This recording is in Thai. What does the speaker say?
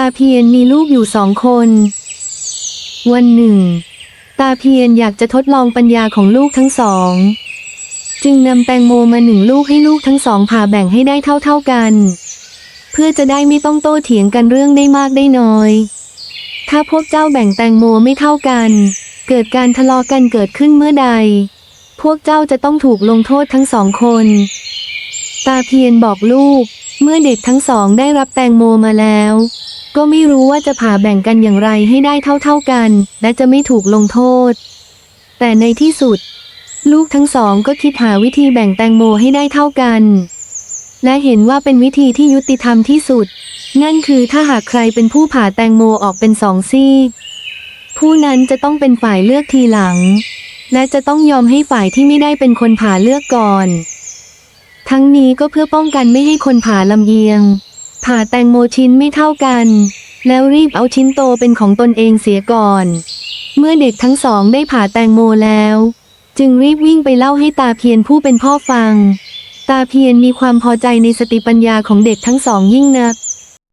ตาเพียนมีลูกอยู่สองคน วันหนึ่ง ตาเพียนอยากจะทดลองปัญญาของลูกทั้งสอง จึงนำแตงโมมาหนึ่งลูกให้ลูกทั้งสองผ่าแบ่งให้ได้เท่าๆกัน เพื่อจะได้ไม่ต้องโต้เถียงกันเรื่องได้มากได้น้อย ถ้าพวกเจ้าแบ่งแตงโมไม่เท่ากัน เกิดการทะเลาะกันเกิดขึ้นเมื่อใด พวกเจ้าจะต้องถูกลงโทษทั้งสองคน ตาเพียนบอกลูกเมื่อเด็กทั้งสองได้รับแตงโมมาแล้ว ก็ไม่รู้ว่าจะผ่าแบ่งกันอย่างไรให้ได้เท่าๆกัน และจะไม่ถูกลงโทษ แต่ในที่สุด ลูกทั้งสองก็คิดหาวิธีแบ่งแตงโมให้ได้เท่ากัน และเห็นว่าเป็นวิธีที่ยุติธรรมที่สุด นั่นคือถ้าหากใครเป็นผู้ผ่าแตงโมออกเป็นสองซีกผู้นั้นจะต้องเป็นฝ่ายเลือกทีหลัง และจะต้องยอมให้ฝ่ายที่ไม่ได้เป็นคนผ่าเลือกก่อน ทั้งนี้ก็เพื่อป้องกันไม่ให้คนผ่าลำเอียง ผ่าแตงโมชิ้นไม่เท่ากัน แล้วรีบเอาชิ้นโตเป็นของตนเองเสียก่อน เมื่อเด็กทั้งสองได้ผ่าแตงโมแล้ว จึงรีบวิ่งไปเล่าให้ตาเพียนผู้เป็นพ่อฟัง ตาเพียนมีความพอใจในสติปัญญาของเด็กทั้งสองยิ่งนัก